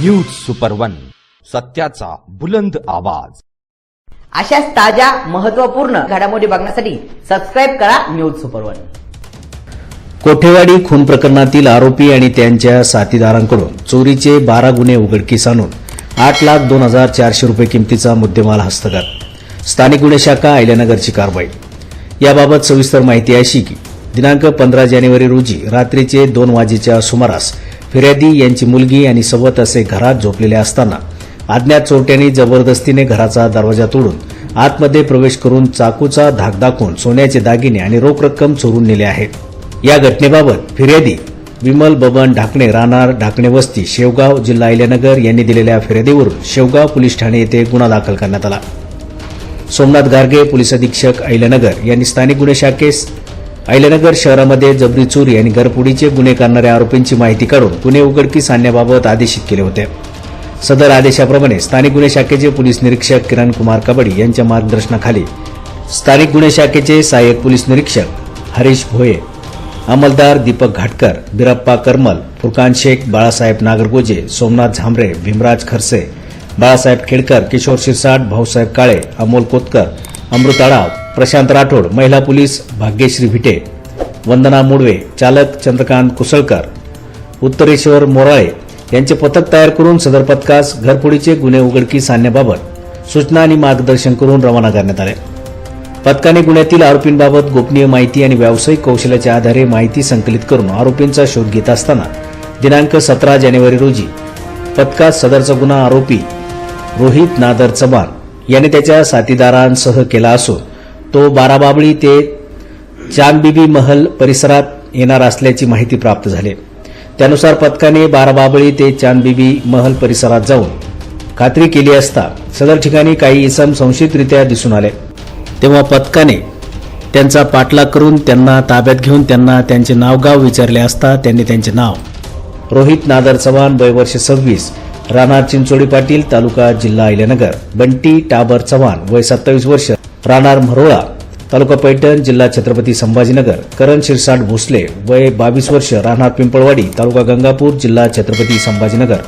News super one सत्याचा बुलंद आवाज. अशाच ताज्या महत्त्वपूर्ण घडामोडी बघण्यासाठी सबस्क्राईब करा न्यूज सुपर वन कोठेवाडी खून प्रकरणातील आरोपी आणि त्यांच्या साथीदारांकडून चोरीचे बारा गुन्हे उघडकीस आणून आठ लाख दोन हजार चारशे रुपये किमतीचा मुद्देमाल हस्तगत. स्थानिक गुन्हे शाखा अहिल्यानगरची कारवाई. याबाबत सविस्तर माहिती अशी की दिनांक पंधरा जानेवारी रोजी रात्रीचे दोन वाजेच्या सुमारास फिर्यादी यांची मुलगी आणि सवत असे घरात झोपलेले असताना अज्ञात चोरट्यांनी जबरदस्तीने घराचा दरवाजा तोडून आतमध्ये प्रवेश करून चाकूचा धाक दाखवून सोन्याचे दागिने आणि रोख रक्कम चोरून नेले आहेत या घटनेबाबत फिर्यादी विमल बबन ढाकणे राहणार ढाकणे वस्ती शेवगाव जिल्हा अहिल्यानगर यांनी दिलेल्या फिर्यादीवरून शेवगाव पोलीस ठाणे येथे गुन्हा दाखल करण्यात आला. सोमनाथ गार्गे पोलीस अधीक्षक अहिल्यानगर यांनी स्थानिक गुन्हे शाखेस अहिल्यानगर शहरामध्ये जबरी चोरी आणि घरफोडीचे गुन्हे करणाऱ्या आरोपींची माहिती काढून गुन्हे उघडकीस आणण्याबाबत आदेशित केले होते. सदर आदेशाप्रमाणे स्थानिक गुन्हे शाखेचे पोलीस निरीक्षक किरण कुमार कबडी यांच्या मार्गदर्शनाखाली स्थानिक गुन्हे शाखेचे सहाय्यक पोलीस निरीक्षक हरीश भोये अंमलदार दीपक घाटकर बिरप्पा करमल फुरकान शेख बाळासाहेब नागरगोजे सोमनाथ झांबरे भीमराज खरसे बाळासाहेब खेडकर किशोर शिरसाट भाऊसाहेब काळे अमोल कोतकर अमृत आडाव प्रशांत राठोड महिला पोलीस भाग्यश्री भिटे वंदना मुडवे चालक चंद्रकांत कुसळकर उत्तरेश्वर मोराळे यांचे पथक तयार करून सदर पथकास घरफोडीचे गुन्हे उघडकीस आणण्याबाबत सूचना आणि मार्गदर्शन करून रवाना करण्यात आले. पथकाने गुन्ह्यातील आरोपींबाबत गोपनीय माहिती आणि व्यावसायिक कौशल्याच्या आधारे माहिती संकलित करून आरोपींचा शोध घेत असताना दिनांक सतरा जानेवारी रोजी पथकात सदरचा गुन्हा आरोपी रोहित नादर चव्हाण याने त्याच्या साथीदारांसह केला असून तो बाराबाबळी ते चांदबिबी महल परिसरात येणार असल्याची माहिती प्राप्त झाली. त्यानुसार पथकाने बाराबाबळी ते चांदबिबी महल परिसरात जाऊन खात्री केली असता सदर ठिकाणी काही इसम संशयितरित्या दिसून आले. तेव्हा पथकाने त्यांचा पाठलाग करून त्यांना ताब्यात घेऊन त्यांना त्यांचे नावगाव विचारले असता त्यांनी त्यांचे नाव रोहित नादर चव्हाण वय वर्ष सव्वीस राणार चिंचोडी पाटील तालुका जिल्हा अहिल्यानगर. बंटी टाबर चव्हाण वय सत्तावीस वर्ष राहणार मरोळा तालुका पैठण जिल्हा छत्रपती संभाजीनगर. करण शिरसाट भोसले वय बावीस वर्ष राहणार पिंपळवाडी तालुका गंगापूर जिल्हा छत्रपती संभाजीनगर.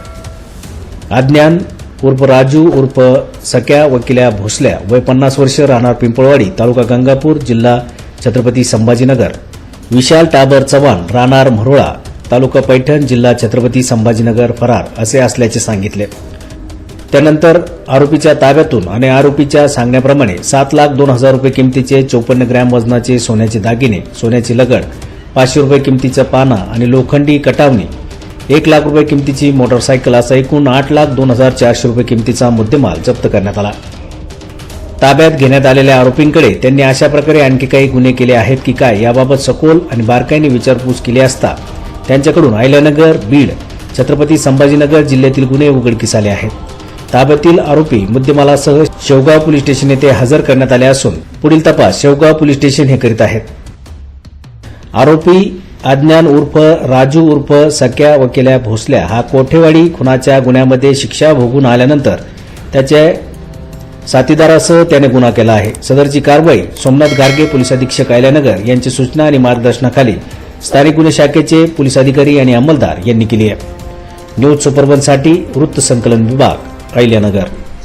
अज्ञान उर्फ राजू उर्फ सख्या वकिल्या भोसल्या वय पन्नास वर्ष राहणार पिंपळवाडी तालुका गंगापूर जिल्हा छत्रपती संभाजीनगर. विशाल टाबर चव्हाण राहणार मरोळा तालुका पैठण जिल्हा छत्रपती संभाजीनगर फरार असे असल्याचे सांगितले. त्यानंतर आरोपीच्या ताब्यातून आणि आरोपीच्या सांगण्याप्रमाणे सात लाख दोन हजार रुपये किमतीचे चोपन्न ग्रॅम वजनाचे सोन्याचे दागिने सोन्याची लगड पाचशे रुपये किमतीचं पाना आणि लोखंडी कटावणी एक लाख रुपये किमतीची मोटरसायकल असा एकूण आठ लाख दोन हजार चारशे रुपये किमतीचा मुद्देमाल जप्त करण्यात आला. ताब्यात घेण्यात आलेल्या आरोपींकडे त्यांनी अशा प्रकारे आणखी काही गुन्हे केले आहेत की काय याबाबत सखोल आणि बारकाईने विचारपूस केली असता त्यांच्याकडून अहिल्यानगर बीड छत्रपती संभाजीनगर जिल्ह्यातील गुन्हे उघडकीस आले आहेत. ताब्यातील आरोपी मुद्देमालासह शेवगाव पोलीस स्टेशन येथे हजर करण्यात आले असून पुढील तपास शेवगाव पोलीस स्टेशन हे करीत आहेत. आरोपी अज्ञान उर्फ राजू उर्फ सख्या वकिल्या भोसल्या हा कोठेवाडी खुनाच्या गुन्ह्यामध्ये शिक्षा भोगून आल्यानंतर त्याच्या साथीदारासह त्याने गुन्हा केला आहे. सदरची कारवाई सोमनाथ गार्गे पोलीस अधीक्षक आयल्यानगर यांची सूचना आणि मार्गदर्शनाखाली स्थानिक गुन्हे शाखेचे पोलीस अधिकारी आणि अंमलदार यांनी केली आहे. न्यूज सुपरवनसाठी वृत्त संकलन विभाग अहिल्यानगर.